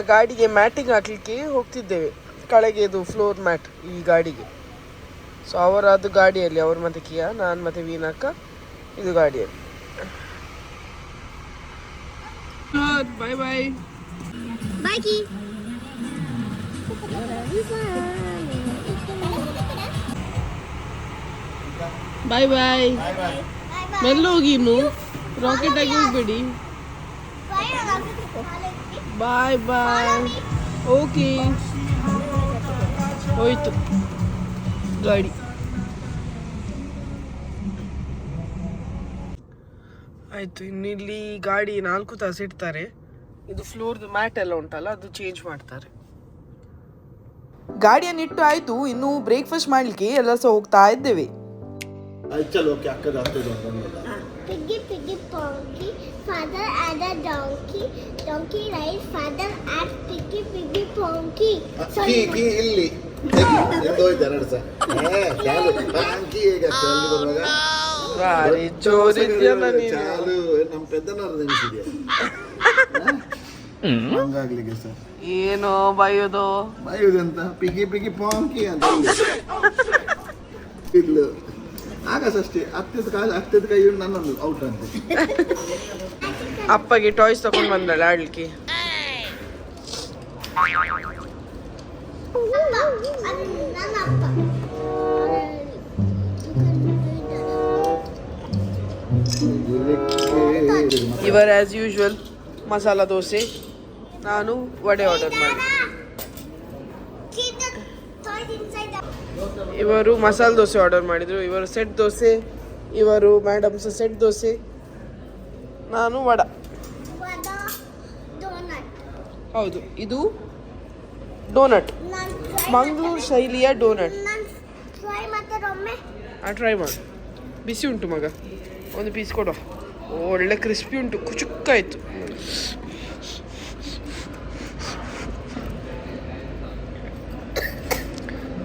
ಆ ಗಾಡಿಗೆ ಮ್ಯಾಟಿಂಗ್ ಹಾಕ್ಲಿಕ್ಕೆ ಹೋಗ್ತಿದ್ದೇವೆ. ಕೆಳಗೆ ಇದು ಫ್ಲೋರ್ ಮ್ಯಾಟ್ ಈ ಗಾಡಿಗೆ. ಸೊ ಅವರ ಅದು ಗಾಡಿಯಲ್ಲಿ ಅವ್ರು ಮತ್ತೆ ಕಿಯಾ ನಾನು ಮತ್ತೆ ವೀನಕ್ಕ ಇದು ಗಾಡಿಯಲ್ಲಿ. ಬಾಯ್ ಬಾಯ್ Mikey. ಬಾಯ್ ಬಾಯ್ ಮೆಲ್ಲ ಹೋಗಿ ಇನ್ನು. ರಾಕೆಟ್ ಆಗಿ ಹೋಗ್ಬೇಡಿ. ಬಾಯ್ ಬಾಯ್ ಓಕೆ ಹೋಯ್ತು. ಗಾಡಿ. ಆಯಿತು ಇನ್ನು ಇಲ್ಲಿ ಗಾಡಿ ನಾಲ್ಕು ತಾಸು ಇಡ್ತಾರೆ. ಇದು ಫ್ಲೋರ್ದು ಮ್ಯಾಟ್ ಎಲ್ಲ ಉಂಟಲ್ಲ, ಅದು ಚೇಂಜ್ ಮಾಡ್ತಾರೆ. ಗಾಡಿಯನ್ನು ಇಟ್ಟು ಆಯಿತು, ಇನ್ನು ಬ್ರೇಕ್ಫಾಸ್ಟ್ ಮಾಡ್ಲಿಕ್ಕೆ ಎಲ್ಲ ಸಹ ಹೋಗ್ತಾ ಇದ್ದೇವೆ. ಚಲೋ ಓಕೆ ಅಕ್ಕದ ಆಗ್ತದೆ ಅಂತ ಅಂದ್ಮೇಲೆ. Piggy, piggy, ponky. Father had a donkey. Donkey rides. Father had piggy, piggy, ponky. ಕೀ ಕೀ ಇಲ್ಲಿ ಎಂದು ಹೋಯ್ತು ಎರಡು ಸಹ ಏ, ಚಾಲು. ಆ, ಕೀ ಹೇಗೆ ಬರುವಾಗ? ಭಾರಿ ಜೋರಿದ್ಯಲ್ಲ ನೀನು. ಚಾಲು. ನಮ್ಮ ಪೆದ್ದನವ್ರು ನೆನೆಸಿದ್ಯಾ ಹಂಗಾಗ್ಲಿಕ್ಕೆ ಸರ್. ಏನೋ ಬೈಯೋದು. ಬಾಯುದೆಂತ ಪಿಗಿ ಪಿಗಿ ಪಾಂಕಿ ಅಂತ ಇಲ್ಲ. ಸಹ ಅಷ್ಟೇ. ಹತ್ತದ ಕಾಲ ಹತ್ತದ ಕೈ ನನ್ನೊಂದು ಔಟ್ ಅಂತ. ಅಪ್ಪಗೆ ಟಾಯ್ಸ್ ತಗೊಂಡ್ ಬಂದಳ ಆಡ್ಲಿಕ್ಕೆ. ಇವರ್ ಆಸ್ ಯೂಶುವಲ್ ಮಸಾಲ ದೋಸೆ ನಾನು ವಡೆ ಆರ್ಡರ್ ಮಾಡಿ Keep the toys inside the ಇವರು ಮಸಾಲ ದೋಸೆ ಆರ್ಡರ್ ಮಾಡಿದ್ರು. ಇವರು ಸೆಟ್ ದೋಸೆ ಇವರು ಮೇಡಮ್ ಸಹ ಸೆಟ್ ದೋಸೆ ನಾನು ವಡ. ಹೌದು, ಇದು ಡೋನಟ್ ಮಂಗಳೂರು ಶೈಲಿಯ ಡೋನಟ್ ಟ್ರೈ ಮಾಡು. ಬಿಸಿ ಉಂಟು ಮಗ. ಒಂದು ಪೀಸ್ ಕೊಡುವ ಒಳ್ಳೆ ಕ್ರಿಸ್ಪಿ ಉಂಟು. ಕುಚುಕ್ಕಾಯ್ತು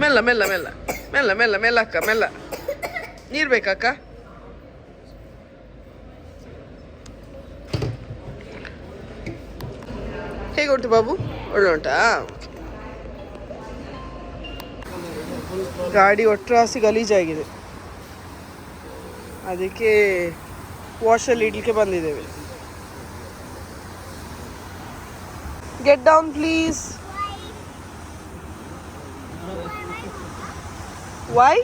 ಮೆಲ್ಲ ಮೆಲ್ಲ ಮೆಲ್ಲ. ಮೆಲ್ಲ ಮೆಲ್ಲ ಮೆಲ್ಲ ಅಕ್ಕ, ಮೆಲ್ಲ. ನೀರು ಬೇಕಾ ಹೇಗೆ ಉಂಟು ಬಾಬು ಒಳ್ಳೆ ಉಂಟಾ ಗಾಡಿ ಒಟ್ಟರಾಸಿ ಗಲೀಜಾಗಿದೆ ಅದಕ್ಕೆ ವಾಶಲ್ಲಿ ಇಡ್ಲಿಕ್ಕೆ ಬಂದಿದ್ದೇವೆ ಗೆಟ್ ಡೌನ್ ಪ್ಲೀಸ್ ವೈ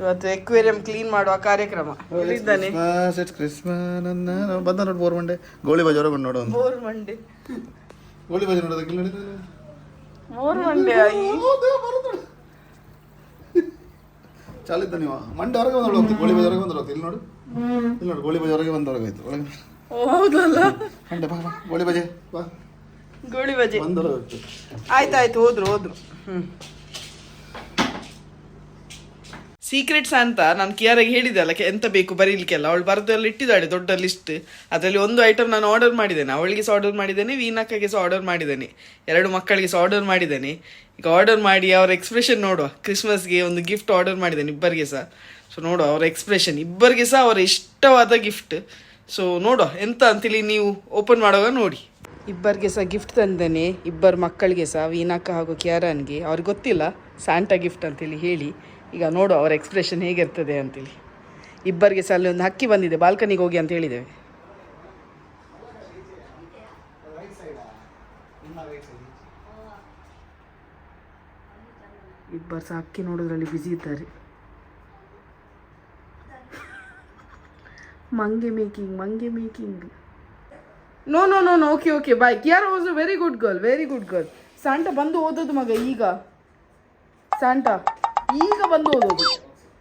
ಇವತ್ತು ಎಕ್ವೇರಿಯಂ ಕ್ಲೀನ್ ಮಾಡುವ ಕಾರ್ಯಕ್ರಮ. ಕ್ರಿಸ್ಮಸ್ ಇಟ್ಸ್ ಕ್ರಿಸ್ಮಸ್ ಬಂದ ನೋಡಿ ಬೋರ್ ಮಂಡೆ. ಗೋಳಿ ಬಜಾರ ಬಂದು ನೋಡು ಬೋರ್ ಮಂಡೆ. ಗೋಳಿ ಬಜಾರ ನೋಡೋದಕ್ಕೆ. ಬೋರ್ ಮಂಡೆ. ಚಾಲಿದ್ದ ನೀವು. ಮಂಡೆ ಹೊರಗೆ ಬಂದೊಳಗೆ ಹೋಗ್ತೀವಿ ಗೋಳಿ ಬಜಾರಿಗೆ ಹೋಗ್ತೀವಿ ಇಲ್ಲಿ ನೋಡು. ಇಲ್ಲಿ ನೋಡು ಗೋಳಿ ಬಜಾರ್ಗೆ ಬಂದೊಳಗೆ ಆಯ್ತು ಒಳಗೆ. ಹೌದಲ್ಲ? ಮಂಡೆ ಬಾ ಬಾ. ಗೋಳಿ ಬಜೆ ಬಾ. ಗೋಳಿ ಬಜೆ. ಬಂದೊಳಗೆ ಆಯ್ತು ಆಯ್ತು ಹೋದ್ರು ಹೋದ್ರು. ಹ್ಮ್. ಸೀಕ್ರೆಟ್ಸ್ ಅಂತ ನಾನು ಕಿಯಾರಾಗಿ ಹೇಳಿದೆ ಅಲ್ಲ ಎಂತ ಬೇಕು ಬರೀಲಿಕ್ಕೆಲ್ಲ? ಅವಳು ಬರೆದು ಎಲ್ಲ ಇಟ್ಟಿದ್ದಾಳೆ, ದೊಡ್ಡ ಲಿಸ್ಟ್ ಅದರಲ್ಲಿ ಒಂದು ಐಟಮ್ ನಾನು ಆರ್ಡರ್ ಮಾಡಿದ್ದೇನೆ. ಅವಳಿಗೆ ಸಹ ಆರ್ಡರ್ ಮಾಡಿದ್ದೇನೆ ವೀನಕ್ಕಗೆ ಸಹ ಆರ್ಡರ್ ಮಾಡಿದ್ದೇನೆ. ಎರಡು ಮಕ್ಕಳಿಗೆ ಸಹ ಆರ್ಡರ್ ಮಾಡಿದ್ದೇನೆ. ಈಗ ಆರ್ಡರ್ ಮಾಡಿ ಅವರ ಎಕ್ಸ್ಪ್ರೆಷನ್ ನೋಡುವ. ಕ್ರಿಸ್ಮಸ್ಗೆ ಒಂದು ಗಿಫ್ಟ್ ಆರ್ಡರ್ ಮಾಡಿದ್ದೇನೆ ಇಬ್ಬರಿಗೆ ಸಹ. ಸೊ ನೋಡುವ ಅವರ ಎಕ್ಸ್ಪ್ರೆಷನ್ ಇಬ್ಬರಿಗೆ ಸಹ ಅವರ ಇಷ್ಟವಾದ ಗಿಫ್ಟ್ ಸೊ ನೋಡುವ ಎಂತ ಅಂತೇಳಿ ನೀವು? ಓಪನ್ ಮಾಡುವಾಗ ನೋಡಿ. ಇಬ್ಬರಿಗೆ ಸಹ ಗಿಫ್ಟ್ ತಂದೇನೆ. ಇಬ್ಬರು ಮಕ್ಕಳಿಗೆ ಸಹ ವೀನಕ್ಕ ಹಾಗೂ ಕ್ಯಾರನ್ಗೆ. ಅವ್ರಿಗೆ ಗೊತ್ತಿಲ್ಲ. ಸ್ಯಾಂಟಾ ಗಿಫ್ಟ್ ಅಂತೇಳಿ ಹೇಳಿ. ಈಗ ನೋಡು ಅವರ ಎಕ್ಸ್ಪ್ರೆಷನ್ ಹೇಗಿರ್ತದೆ ಅಂತೇಳಿ. ಇಬ್ಬರಿಗೆ ಸಹ ಅಲ್ಲಿ ಒಂದು ಹಕ್ಕಿ ಬಂದಿದೆ, ಬಾಲ್ಕನಿಗೆ ಹೋಗಿ ಅಂತ ಹೇಳಿದ್ದೇವೆ. ಇಬ್ಬರು ಸಹ ಹಕ್ಕಿ ನೋಡೋದ್ರಲ್ಲಿ ಬ್ಯುಸಿ ಇದ್ದಾರೆ. ಮಂಗೆ making ಮಂಗೆ making no no no no okay okay bye Kiara was a very good girl very good girl Santa ಬಂದು ಓದೋದು ಮಗ ಈಗ. ಸಾಂಟಾ ಈಗ ಬಂದು ಹೋಗೋದು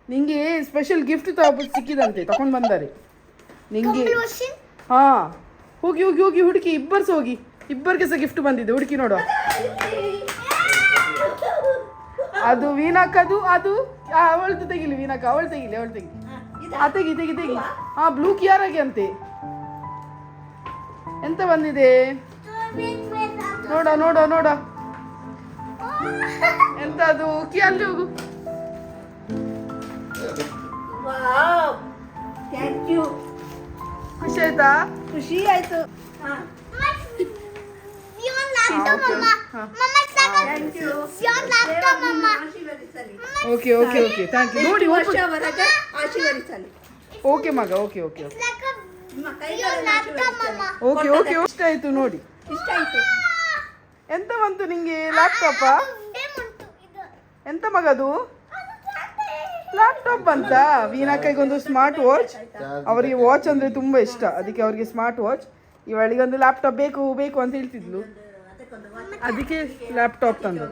ನಿಂಗೆ ಸ್ಪೆಷಲ್ ಗಿಫ್ಟ್ ತಗೋಬಿಟ್ಟು ಸಿಕ್ಕಿದಂತೆ ತಗೊಂಡು ಬಂದಾರೆ. ನಿಂಗೆ? ಹಾ. ಹೋಗಿ ಹೋಗಿ ಹೋಗಿ ಹುಡುಕಿ ಇಬ್ಬರು ಸಹ ಹೋಗಿ. ಇಬ್ಬರಿಗೆ ಸಹ ಗಿಫ್ಟ್ ಬಂದಿದೆ ಹುಡುಕಿ ನೋಡುವ ಅದು ವೀಣಾಕದು ಅದು ಆ, ಅವಳ್ದು ತೆಗಿಲಿ ವೀಣಾಕ ಅವಳು ತೆಗಿಲಿ ಅವಳು ತೆಗಿಲಿ. ಆ ತೆಗಿ ತೆಗಿ ತೆಗಿ. ಹಾ ಬ್ಲೂ ಕಿಯಾರಾಗೆ ಅಂತೆ. ಎಂತ ಬಂದಿದೆ? ನೋಡ ನೋಡ ನೋಡ. ಎಂತ ಅದು ಹೋಗು ಥ್ಯಾಂಕ್ ಯು. ಖುಷಿ ಆಯ್ತಾ? ಖುಷಿ ಆಯ್ತು. Okay okay okay thank you ನೋಡಿ ಆಶೀರ್ವದಿಸಲಿ ಓಕೆ ಮಗ okay okay okay. Okay okay ಇಷ್ಟ ಆಯ್ತು ನೋಡಿ. ಇಷ್ಟ ಆಯ್ತು. ಎಂತ ಬಂತು ನಿಂಗೆ ಲ್ಯಾಪ್ಟಾಪ. ಎಂತ ಮಗದು? ಲ್ಯಾಪ್ಟಾಪ್ ಅಂತ ವೀನಾಕೈಗೊಂದು ಸ್ಮಾರ್ಟ್ ವಾಚ್ ಅವರಿಗೆ ವಾಚ್ ಅಂದ್ರೆ ತುಂಬಾ ಇಷ್ಟ ಅದಕ್ಕೆ ಅವರಿಗೆ ಸ್ಮಾರ್ಟ್ ವಾಚ್ ಇವಳಿಗೆ ಒಂದು ಲ್ಯಾಪ್ಟಾಪ್ ಬೇಕು ಬೇಕು ಅಂತ ಹೇಳ್ತಿದ್ಲು ಅದಕ್ಕೆ ಲ್ಯಾಪ್ಟಾಪ್ ತಂದು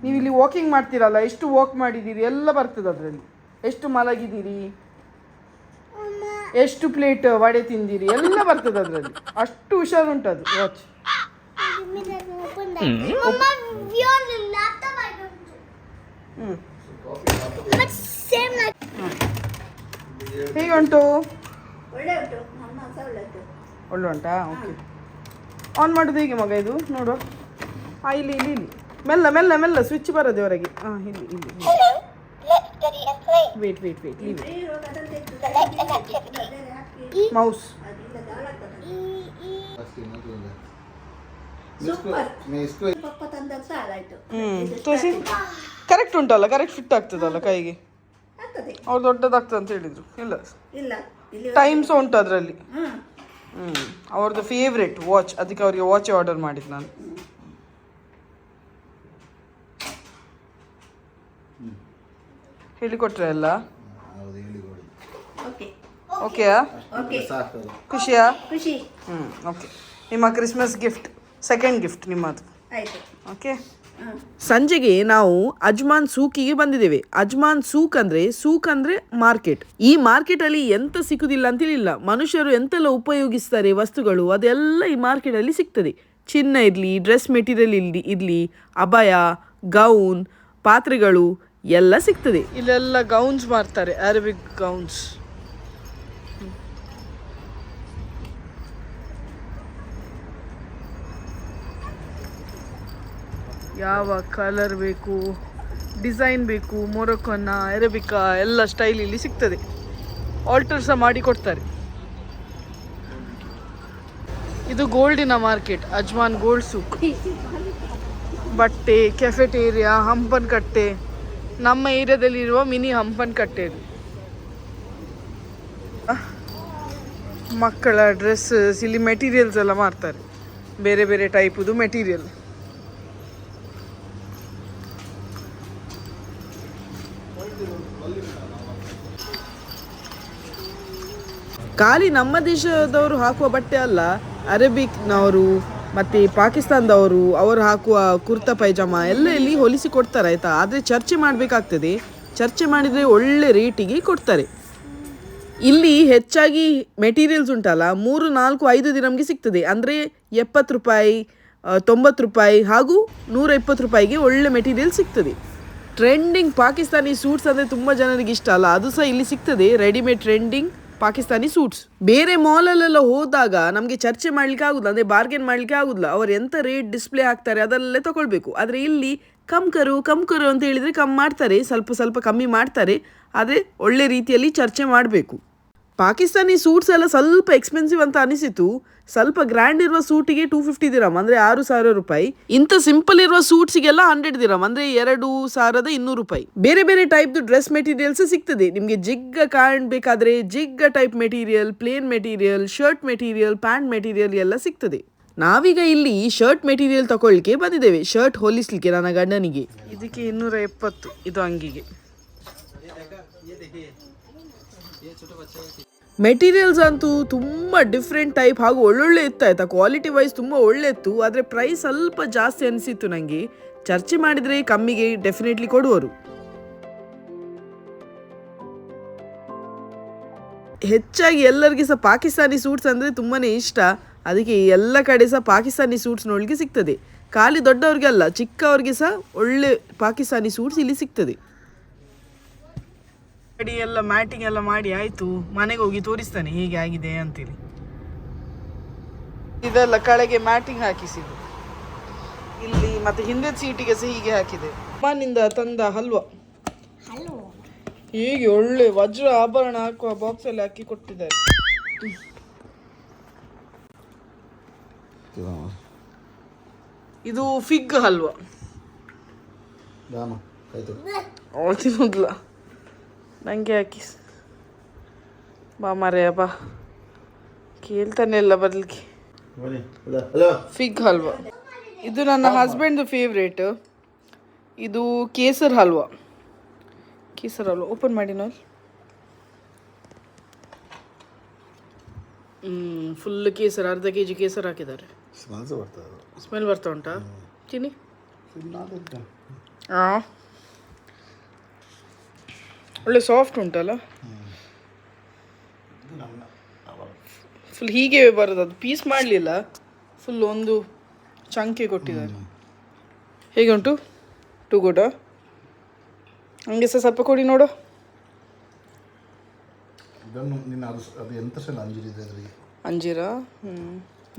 ನೀವು ಇಲ್ಲಿ ವಾಕಿಂಗ್ ಮಾಡ್ತೀರಲ್ಲ ಎಷ್ಟು ವಾಕ್ ಮಾಡಿದ್ದೀರಿ ಎಲ್ಲ ಬರ್ತದೆ ಅದರಲ್ಲಿ ಎಷ್ಟು ಮಲಗಿದ್ದೀರಿ ಎಷ್ಟು ಪ್ಲೇಟ್ ವಡೆ ತಿಂದಿರಿ ಎಲ್ಲ ಬರ್ತದೆ ಅದರಲ್ಲಿ ಅಷ್ಟು ಹುಷಾರುಂಟು ಅದು ವಾಚ್. ಹ್ಞೂ ಹೇಗೆ ಉಂಟು ಒಳ್ಳೆ ಉಂಟು ಓಕೆ ಆನ್ ಮಾಡೋದು ಹೇಗೆ ಮಗ ಇದು? ನೋಡು. ಹಾಂ ಇಲ್ಲಿ ಇಲ್ಲಿ ಇಲ್ಲಿ. ಮೆಲ್ಲ ಮೆಲ್ಲ ಮೆಲ್ಲ ಸ್ವಿಚ್ ಬರೋದು ಹೊರಗೆ. ಹಾಂ ಇಲ್ಲಿ ಇಲ್ಲಿ ವೇಟ್ ವೇಟ್ ವೇಟ್ ಇಲ್ಲಿ. ಮೌಸ್ ಹ್ಞೂ ತೋರಿಸಿ ಕರೆಕ್ಟ್ ಉಂಟಲ್ಲ ಕರೆಕ್ಟ್ ಫಿಟ್ ಆಗ್ತದಲ್ಲ ಕೈಗೆ? ಆಗ್ತದೆ. ಅವ್ರು ದೊಡ್ಡದಾಗ್ತದೆ ಅಂತ ಹೇಳಿದ್ರು. ಇಲ್ಲ. ಇಲ್ಲ ಇಲ್ಲಿ ಟೈಮ್ ಸಹ ಉಂಟು ಅದರಲ್ಲಿ. ಹ್ಮ್. ಹ್ಞೂ ಅವ್ರದ್ದು ಫೇವ್ರೇಟ್ ವಾಚ್ ಅದಕ್ಕೆ ಅವರಿಗೆ ವಾಚ್ ಆರ್ಡರ್ ಮಾಡಿದ್ದು ನಾನು. ಹೇಳಿಕೊಟ್ರೆ ಎಲ್ಲ ಹೌದು ಹೇಳಿಕೊಡಿ. ಓಕೆ. ಓಕೆಯಾ ಖುಷಿಯಾ? ಖುಷಿ. ಹ್ಞೂ ಓಕೆ ನಿಮ್ಮ ಕ್ರಿಸ್ಮಸ್ ಗಿಫ್ಟ್ ಸೆಕೆಂಡ್ ಗಿಫ್ಟ್ ನಿಮ್ಮದು. ಓಕೆ ಸಂಜೆಗೆ ನಾವು ಅಜ್ಮಾನ್ ಸೂಕಿಗೆ ಬಂದಿದ್ದೇವೆ. ಅಜ್ಮಾನ್ ಸೂಕ್ ಅಂದ್ರೆ ಸೂಕ್ ಅಂದ್ರೆ ಮಾರ್ಕೆಟ್. ಈ ಮಾರ್ಕೆಟ್ ಅಲ್ಲಿ ಎಂತ ಸಿಕ್ಕುದಿಲ್ಲ ಅಂತೇಳಿಲ್ಲ ಮನುಷ್ಯರು ಎಂತೆಲ್ಲ ಉಪಯೋಗಿಸ್ತಾರೆ ವಸ್ತುಗಳು, ಅದೆಲ್ಲ ಈ ಮಾರ್ಕೆಟ್ ಅಲ್ಲಿ ಸಿಗ್ತದೆ. ಚಿನ್ನ ಇರಲಿ, ಡ್ರೆಸ್ ಮೆಟೀರಿಯಲ್ ಇರ್ಲಿ ಇರಲಿ, ಅಭಯ, ಗೌನ್, ಪಾತ್ರೆಗಳು ಎಲ್ಲ ಸಿಗ್ತದೆ. ಇಲ್ಲೆಲ್ಲ ಗೌನ್ಸ್ ಮಾರ್ತಾರೆ, ಅರೇಬಿಕ್ ಗೌನ್ಸ್. ಯಾವ ಕಲರ್ ಬೇಕು ಡಿಸೈನ್ ಬೇಕು, ಮೊರೊಕೊನ್ನ ಎರಬಿಕಾ ಎಲ್ಲ ಸ್ಟೈಲ್ ಇಲ್ಲಿ ಸಿಗ್ತದೆ. ಆಲ್ಟರ್ ಸಹ ಮಾಡಿ ಕೊಡ್ತಾರೆ. ಇದು ಗೋಲ್ಡಿನ ಮಾರ್ಕೆಟ್ ಅಜ್ಮಾನ್ ಗೋಲ್ಡ್ ಸೂಕ್ ಬಟ್ಟೆ ಕೆಫೆಟೇರಿಯಾ ಹಂಪನ್ ಕಟ್ಟೆ ನಮ್ಮ ಏರಿಯಾದಲ್ಲಿರುವ ಮಿನಿ ಹಂಪನ್ ಕಟ್ಟೆ ಇದು. ಮಕ್ಕಳ ಡ್ರೆಸ್ಸಸ್ ಇಲ್ಲಿ ಮೆಟೀರಿಯಲ್ಸ್ ಎಲ್ಲ ಮಾರ್ತಾರೆ. ಬೇರೆ ಬೇರೆ ಟೈಪುದು ಮೆಟೀರಿಯಲ್ ಖಾಲಿ ನಮ್ಮ ದೇಶದವರು ಹಾಕುವ ಬಟ್ಟೆ ಅಲ್ಲ, ಅರೇಬಿಕ್ನವರು ಮತ್ತು ಪಾಕಿಸ್ತಾನದವರು ಅವರು ಹಾಕುವ ಕುರ್ತಾ ಪೈಜಾಮ ಎಲ್ಲ ಇಲ್ಲಿ ಹೊಲಿಸಿ ಕೊಡ್ತಾರೆ, ಆಯಿತಾ? ಆದರೆ ಚರ್ಚೆ ಮಾಡಬೇಕಾಗ್ತದೆ. ಚರ್ಚೆ ಮಾಡಿದರೆ ಒಳ್ಳೆ ರೇಟಿಗೆ ಕೊಡ್ತಾರೆ. ಇಲ್ಲಿ ಹೆಚ್ಚಾಗಿ ಮೆಟೀರಿಯಲ್ಸ್ ಉಂಟಲ್ಲ, ಮೂರು, ನಾಲ್ಕು, ಐದು ದಿನಮ್ಗೆ ಸಿಗ್ತದೆ. ಅಂದರೆ ಎಪ್ಪತ್ತು ರೂಪಾಯಿ ತೊಂಬತ್ತು ರೂಪಾಯಿ ಹಾಗೂ ನೂರ ಇಪ್ಪತ್ತು ರೂಪಾಯಿಗೆ ಒಳ್ಳೆ ಮೆಟೀರಿಯಲ್ ಸಿಗ್ತದೆ. ಟ್ರೆಂಡಿಂಗ್ ಪಾಕಿಸ್ತಾನಿ ಸೂಟ್ಸ್ ಅಂದರೆ ತುಂಬ ಜನರಿಗೆ ಇಷ್ಟ ಅಲ್ಲ, ಅದು ಸಹ ಇಲ್ಲಿ ಸಿಗ್ತದೆ. ರೆಡಿಮೇಡ್ ಟ್ರೆಂಡಿಂಗ್ ಪಾಕಿಸ್ತಾನಿ ಸೂಟ್ಸ್ ಬೇರೆ ಮಾಲಲ್ಲೆಲ್ಲ ಹೋದಾಗ ನಮಗೆ ಚರ್ಚೆ ಮಾಡ್ಲಿಕ್ಕೆ ಆಗುದಿಲ್ಲ, ಅಂದರೆ ಬಾರ್ಗೇನ್ ಮಾಡ್ಲಿಕ್ಕೆ ಆಗುದಿಲ್ಲ. ಅವ್ರು ಎಂತ ರೇಟ್ ಡಿಸ್ಪ್ಲೇ ಹಾಕ್ತಾರೆ ಅದಲ್ಲೇ ತಗೊಳ್ಬೇಕು. ಆದರೆ ಇಲ್ಲಿ ಕಮ್ ಕರು ಕಮ್ ಕರು ಅಂತ ಹೇಳಿದರೆ ಕಮ್ಮಿ ಮಾಡ್ತಾರೆ, ಸ್ವಲ್ಪ ಸ್ವಲ್ಪ ಕಮ್ಮಿ ಮಾಡ್ತಾರೆ. ಆದರೆ ಒಳ್ಳೆ ರೀತಿಯಲ್ಲಿ ಚರ್ಚೆ ಮಾಡಬೇಕು. ಪಾಕಿಸ್ತಾನಿ ಸೂಟ್ಸ್ ಎಲ್ಲ ಸ್ವಲ್ಪ ಎಕ್ಸ್ಪೆನ್ಸಿವ್ ಅಂತ ಅನಿಸಿತು. ಸ್ವಲ್ಪ ಗ್ರ್ಯಾಂಡ್ ಇರುವ ಸೂಟಿಗೆ ಟೂ ಫಿಫ್ಟಿ ದಿರಮ್ ಅಂದರೆ ಆರು ಸಾವಿರ ರೂಪಾಯಿ. ಇಂಥ ಸಿಂಪಲ್ ಇರುವ ಸೂಟ್ಸಿಗೆಲ್ಲ ಹಂಡ್ರೆಡ್ ದಿರಮ್ ಅಂದರೆ ಎರಡು ಸಾವಿರದ ಇನ್ನೂರು ರೂಪಾಯಿ. ಬೇರೆ ಬೇರೆ ಟೈಪ್ದು ಡ್ರೆಸ್ ಮೆಟೀರಿಯಲ್ಸ್ ಸಿಗ್ತದೆ. ನಿಮಗೆ ಜಿಗ್ಗ ಕಾಣಬೇಕಾದ್ರೆ ಜಿಗ್ಗ type material plain material shirt material pant material ಎಲ್ಲ ಸಿಗ್ತದೆ. ನಾವೀಗ ಇಲ್ಲಿ ಶರ್ಟ್ ಮೆಟೀರಿಯಲ್ ತಗೊಳ್ಳಿಕ್ಕೆ ಬಂದಿದ್ದೇವೆ. ಶರ್ಟ್ ಹೋಲಿಸ್ಲಿಕ್ಕೆ ನನ್ನ ಗಂಡನಿಗೆ. ಇದಕ್ಕೆ ಇನ್ನೂರ ಎಪ್ಪತ್ತು ಇದು ಅಂಗಿಗೆ. ಮೆಟೀರಿಯಲ್ಸ್ ಅಂತೂ ತುಂಬ ಡಿಫ್ರೆಂಟ್ ಟೈಪ್ ಹಾಗೂ ಒಳ್ಳೊಳ್ಳೆ ಇತ್ತು ಆಯ್ತಾ? ಕ್ವಾಲಿಟಿ ವೈಸ್ ತುಂಬ ಒಳ್ಳೆ ಇತ್ತು, ಆದರೆ ಪ್ರೈಸ್ ಸ್ವಲ್ಪ ಜಾಸ್ತಿ ಅನಿಸಿತ್ತು ನನಗೆ ಚರ್ಚೆ ಮಾಡಿದರೆ ಕಮ್ಮಿಗೆ ಡೆಫಿನೆಟ್ಲಿ ಕೊಡುವರು. ಹೆಚ್ಚಾಗಿ ಎಲ್ಲರಿಗೆ ಸಹ ಪಾಕಿಸ್ತಾನಿ ಸೂಟ್ಸ್ ಅಂದರೆ ತುಂಬಾ ಇಷ್ಟ. ಅದಕ್ಕೆ ಎಲ್ಲ ಕಡೆ ಸಹ ಪಾಕಿಸ್ತಾನಿ ಸೂಟ್ಸ್ ನೋಡಲಿಕ್ಕೆ ಸಿಗ್ತದೆ. ಖಾಲಿ ದೊಡ್ಡವ್ರಿಗೆ ಅಲ್ಲ, ಚಿಕ್ಕವ್ರಿಗೆ ಸಹ ಒಳ್ಳೆ ಪಾಕಿಸ್ತಾನಿ ಸೂಟ್ಸ್ ಇಲ್ಲಿ ಸಿಗ್ತದೆ. ಅಡಿ ಎಲ್ಲ ಮ್ಯಾಟಿಂಗ್ ಎಲ್ಲ ಮಾಡಿ ಆಯ್ತು. ಮನೆಗೆ ಹೋಗಿ ತೋರಿಸ್ತಾನೆ ಹೀಗೆ ಆಗಿದೆ ಅಂತೇಳಿ. ಇದೆಲ್ಲ ಕಳೆಗೆ ಮ್ಯಾಟಿಂಗ್ ಹಾಕಿಸಿದ್ದು. ಇಲ್ಲಿ ಮತ್ತೆ ಹಿಂದೆ ಸೀಟಿಗೆ ಸಹ ಹೀಗೆ ಹಾಕಿದೆ. ಅಮ್ಮನಿಂದ ತಂದ ಹಲ್ವಾ. ಹೀಗೆ ಒಳ್ಳೆ ವಜ್ರ ಆಭರಣ ಹಾಕುವ ಬಾಕ್ಸ್ ಅಲ್ಲಿ ಹಾಕಿ ಕೊಟ್ಟಿದ್ದಾರೆ. ಇದು ಫಿಗ್ ಹಲ್ವಾ ರಾಮ ಆಯ್ತು ಅವಳು ತಿನ್ನೋದಿಲ್ಲ ನನಗೆ ಹಾಕಿ ಬಾ ಮರೆಯ ಬಾ. ಕೇಳ್ತಾನೆ ಇಲ್ಲ ಬದಲಿಗೆ. ಫಿಗ್ ಹಲ್ವಾ ಇದು ನನ್ನ ಹಸ್ಬೆಂಡ್ದು ಫೇವ್ರೇಟ್ ಇದು ಕೇಸರ್ ಹಲ್ವಾ ಕೇಸರ್ ಹಲ್ವಾ ಓಪನ್ ಮಾಡಿ ನೋಡಿ. ಹ್ಞೂ ಫುಲ್ ಕೇಸರ್ ಅರ್ಧ ಕೆ ಜಿ ಕೇಸರ್ ಹಾಕಿದ್ದಾರೆ. ಸ್ಮೆಲ್ ಬರ್ತಾ ಉಂಟಾ. ತಿನ್ನಿ. ಹಾಂ ಒಳ್ಳೆ ಸಾಫ್ಟ್ ಉಂಟಲ್ಲ? ಫುಲ್ ಹೀಗೆ ಬರೋದು ಅದು ಪೀಸ್ ಮಾಡಲಿಲ್ಲ. ಫುಲ್ ಒಂದು ಚಂಕೆ ಕೊಟ್ಟಿದ್ದಾರೆ. ಹೇಗೆ ಉಂಟು? ಟು ಗುಡ ಹಂಗೆ ಸಹ ಸ್ವಲ್ಪ ಕೊಡಿ ನೋಡು. ಅಂಜೀರ ಹ್ಞೂ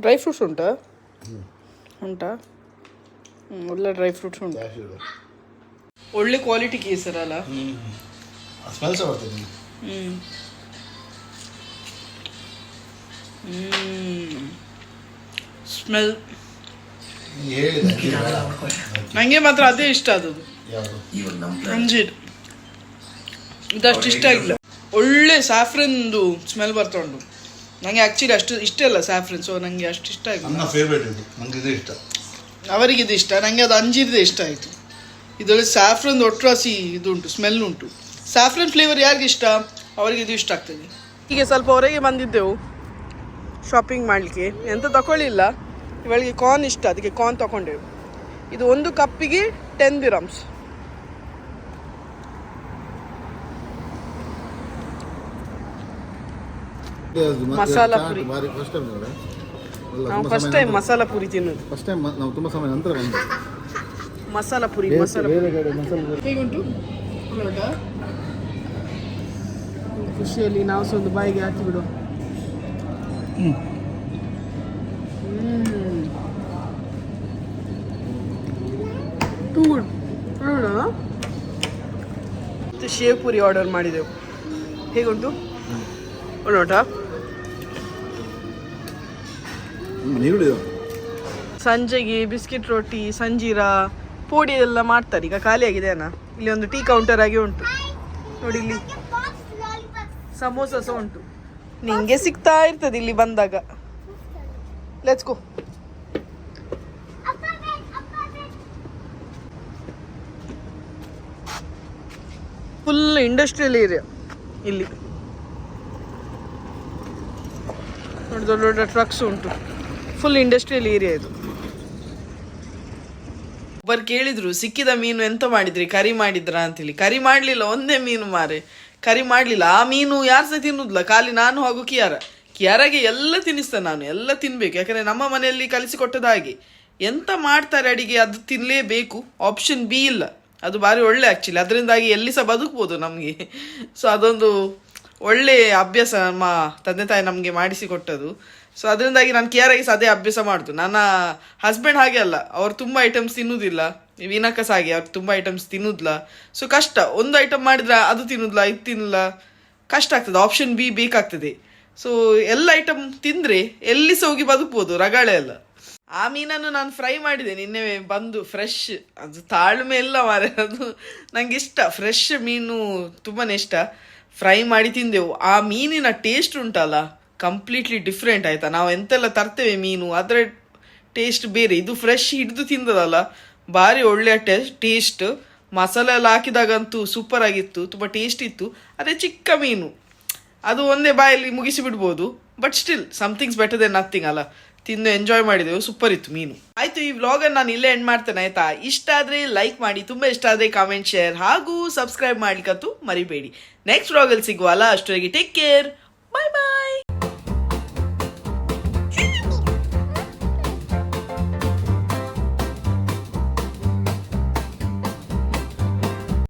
ಡ್ರೈ ಫ್ರೂಟ್ಸ್ ಉಂಟಾ? ಉಂಟಾ? ಒಳ್ಳೆ ಡ್ರೈ ಫ್ರೂಟ್ಸ್ ಉಂಟು. ಒಳ್ಳೆ ಕ್ವಾಲಿಟಿ ಕೇಸರ್ ಅಲ್ಲ ಸ್ಮೆಲ್ಸ್ ಬರ್ತದೆ ಸ್ಮೆಲ್. ನಂಗೆ ನನಗೆ ಮಾತ್ರ ಅದೇ ಇಷ್ಟ ಅದು ಯಾವುದು? ಅಂಜೀರ್ ಇದಷ್ಟು ಇಷ್ಟ ಆಗಿಲ್ಲ. ಒಳ್ಳೆ ಸ್ಯಾಫ್ರನ್ದು ಸ್ಮೆಲ್ ಬರ್ತಾ ಉಂಟು. ನನಗೆ ಆ್ಯಕ್ಚುಲಿ ಅಷ್ಟು ಇಷ್ಟ ಇಲ್ಲ ಸ್ಯಾಫ್ರನ್ ಸೊ ನನಗೆ ಅಷ್ಟು ಇಷ್ಟ ಆಗಿಲ್ಲ. ನನ್ನ ಫೇವ್ರೇಟ್ ಇದು. ನಂಗೆ ಇದು ಇಷ್ಟ. ಅವರಿಗೆ ಇದು ಇಷ್ಟ. ನನಗೆ ಅದು ಅಂಜೀರ್ದೇ ಇಷ್ಟ ಆಯಿತು. ಇದರಲ್ಲಿ ಸ್ಯಾಫ್ರನ್ ಒಟ್ರಾಸಿ ಇದು ಉಂಟು ಸ್ಮೆಲ್ ಉಂಟು. ಸ್ಯಾಫ್ರನ್ ಫ್ಲೇವರ್ ಯಾರಿಗೆ ಇಷ್ಟ? ಅವರಿಗೆ ಇದು ಇಷ್ಟ ಆಗ್ತದೆ. ಹೀಗೆ ಸ್ವಲ್ಪ ಹೊರಗೆ ಬಂದಿದ್ದೆವು. ಶಾಪಿಂಗ್ ಮಾಡಲಿಕ್ಕೆ. ಎಂತ ತಗೊಳ್ಳಿಲ್ಲ ಇವಳಿಗೆ ಕಾರ್ನ್ ಇಷ್ಟ ಅದಕ್ಕೆ ಕಾರ್ನ್ ತಗೊಂಡೆವು ಇದು ಒಂದು ಕಪ್ಪಿಗೆ ಟೆನ್ ದಿರಮ್ಸ್ ಮಸಾಲ ಪುರಿ. ನಾವು ಫಸ್ಟ್ ಟೈಮ್ ಮಸಾಲ ಪುರಿ ತಿನ್ನೋದು. ಫಸ್ಟ್ ಟೈಮ್ ನಾವು ತುಂಬಾ ಸಮಯ ನಂತರ ಮಸಾಲ ಪುರಿ ಮಸಾಲ. ಹೇಗುಂಟು? ಖುಷಿಯಲ್ಲಿ ನಾವು ಸಹ ಒಂದು ಬಾಯಿಗೆ ಹಾಕಿ ಬಿಡು. ಟೂ ಗುಡ್ ಮತ್ತು ಶೇವ್ ಪುರಿ ಆರ್ಡರ್ ಮಾಡಿದೆವು. ಹೇಗುಂಟು? ನೋಟ. ಸಂಜೆಗೆ ಬಿಸ್ಕೆಟ್ ರೊಟ್ಟಿ ಸಂಜೀರ ಪೋಡಿ ಎಲ್ಲ ಮಾಡ್ತಾರೆ. ಈಗ ಖಾಲಿ ಆಗಿದೆ ಅಣ್ಣ. ಇಲ್ಲಿ ಒಂದು ಟೀ ಕೌಂಟರ್ ಆಗಿ ಉಂಟು. ನೋಡಿ ಇಲ್ಲಿ. ಸಮೋಸ ಸಹ ಉಂಟು. ನಿಂಗೆ ಸಿಗ್ತಾ ಇರ್ತದೆ ಇಲ್ಲಿ ಬಂದಾಗ. Let's go full industrial area ಇಲ್ಲಿ. ದೊಡ್ಡ ದೊಡ್ಡ ದೊಡ್ಡ ಟ್ರಕ್ಸ್ ಉಂಟು. ಫುಲ್ ಇಂಡಸ್ಟ್ರಿಯಲ್ ಏರಿಯಾ ಇದು. ಒಬ್ಬರು ಕೇಳಿದ್ರು, ಸಿಕ್ಕಿದ ಮೀನು ಎಂತ ಮಾಡಿದ್ರಿ? ಕರಿ ಮಾಡಿದ್ರಾ? ಅಂತೇಳಿ. ಕರಿ ಮಾಡಲಿಲ್ಲ, ಒಂದೇ ಮೀನು ಮಾರೆ. ಕರಿ ಮಾಡಲಿಲ್ಲ. ಆ ಮೀನು ಯಾರು ಸಹ ತಿನ್ನುದಿಲ್ಲ. ಖಾಲಿ ನಾನು ಹಾಗೂ ಕಿಯಾರ. ಕಿಯಾರಾಗೆ ಎಲ್ಲ ತಿನ್ನಿಸ್ತೇನೆ ನಾನು. ಎಲ್ಲ ತಿನ್ಬೇಕು. ಯಾಕಂದ್ರೆ ನಮ್ಮ ಮನೆಯಲ್ಲಿ ಕಲಿಸಿಕೊಟ್ಟದ ಹಾಗೆ. ಎಂತ ಮಾಡ್ತಾರೆ ಅಡಿಗೆ? ಅದು ತಿನ್ನಲೇಬೇಕು ಆಪ್ಷನ್ ಬಿ ಇಲ್ಲ. ಅದು ಭಾರಿ ಒಳ್ಳೆ ಆ್ಯಕ್ಚುಲಿ ಅದರಿಂದಾಗಿ ಎಲ್ಲಿ ಸಹ ಬದುಕ್ಬೋದು ನಮಗೆ. ಸೊ ಅದೊಂದು ಒಳ್ಳೆ ಅಭ್ಯಾಸ ನಮ್ಮ ತಂದೆ ತಾಯಿ ನಮಗೆ ಮಾಡಿಸಿಕೊಟ್ಟದು ಸೊ ಅದರಿಂದಾಗಿ ನಾನು ಕೇರಾಗಿ ಸಹ ಅದೇ ಅಭ್ಯಾಸ ಮಾಡ್ತು ನನ್ನ ಹಸ್ಬೆಂಡ್ ಹಾಗೆ ಅಲ್ಲ. ಅವ್ರು ತುಂಬ ಐಟಮ್ಸ್ ತಿನ್ನುವುದಿಲ್ಲ ವೀನಕಸ್ ಹಾಗೆ ಅವ್ರು ತುಂಬ ಐಟಮ್ಸ್ ತಿನ್ನುದ್ಲ? ಸೊ ಕಷ್ಟ. ಒಂದು ಐಟಮ್ ಮಾಡಿದ್ರೆ ಅದು ತಿನ್ನುದ್ಲ, ಇದು ತಿನ್ನಲ್ಲ ಕಷ್ಟ ಆಗ್ತದೆ. ಆಪ್ಷನ್ ಬಿ ಬೇಕಾಗ್ತದೆ. ಸೊ ಎಲ್ಲ ಐಟಮ್ ತಿಂದರೆ ಎಲ್ಲಿ ಸಹ ಹೋಗಿ ಬದುಕ್ಬೋದು? ರಗಾಳೆ ಎಲ್ಲ ಆ ಮೀನನ್ನು ನಾನು ಫ್ರೈ ಮಾಡಿದೆ. ನಿನ್ನೆ ಬಂದು ಫ್ರೆಶ್ ಅದು ತಾಳ್ಮೆ ಎಲ್ಲ ಮಾರೆ. ಅದು ನಂಗೆ ಇಷ್ಟ. ಫ್ರೆಶ್ ಮೀನು ತುಂಬಾ ಇಷ್ಟ. ಫ್ರೈ ಮಾಡಿ ತಿಂದೆವು. ಆ ಮೀನಿನ ಟೇಸ್ಟ್ ಉಂಟಲ್ಲ? ಕಂಪ್ಲೀಟ್ಲಿ ಡಿಫ್ರೆಂಟ್ ಆಯ್ತಾ? ನಾವು ಎಂತೆಲ್ಲ ತರ್ತೇವೆ ಮೀನು ಅದರ ಟೇಸ್ಟ್ ಬೇರೆ. ಇದು ಫ್ರೆಶ್ ಹಿಡಿದು ತಿಂದದಲ್ಲ? ಭಾರಿ ಒಳ್ಳೆಯ ಟೇಸ್ಟ್ ಟೇಸ್ಟ್. ಮಸಾಲೆ ಎಲ್ಲ ಹಾಕಿದಾಗಂತೂ ಸೂಪರ್ ಆಗಿತ್ತು, ತುಂಬ ಟೇಸ್ಟ್ ಇತ್ತು. ಅದೇ ಚಿಕ್ಕ ಮೀನು. ಅದು ಒಂದೇ ಬಾಯಲ್ಲಿ ಮುಗಿಸಿ ಬಿಡ್ಬೋದು. But still somethings better than nothing ಅಲ್ಲ. ತಿಂದು ಎಂಜಾಯ್ ಮಾಡಿದೆವು ಸೂಪರ್ ಇತ್ತು ಮೀನು. ಆಯಿತು, ಈ ವ್ಲಾಗನ್ನು ನಾನು ಇಲ್ಲೇ ಎಂಡ್ ಮಾಡ್ತೇನೆ, ಆಯ್ತಾ? ಇಷ್ಟ ಆದರೆ ಲೈಕ್ ಮಾಡಿ, ತುಂಬ ಇಷ್ಟ ಆದರೆ ಕಾಮೆಂಟ್ ಶೇರ್ ಹಾಗೂ ಸಬ್ಸ್ಕ್ರೈಬ್ ಮಾಡ್ಲಿಕ್ಕಂತೂ ಮರಿಬೇಡಿ. ನೆಕ್ಸ್ಟ್ ವ್ಲಾಗಲ್ಲಿ ಸಿಗುವಲ್ಲ ಅಷ್ಟೊರೆಗೆ ಟೇಕ್ ಕೇರ್ ಬಾಯ್ ಬಾಯ್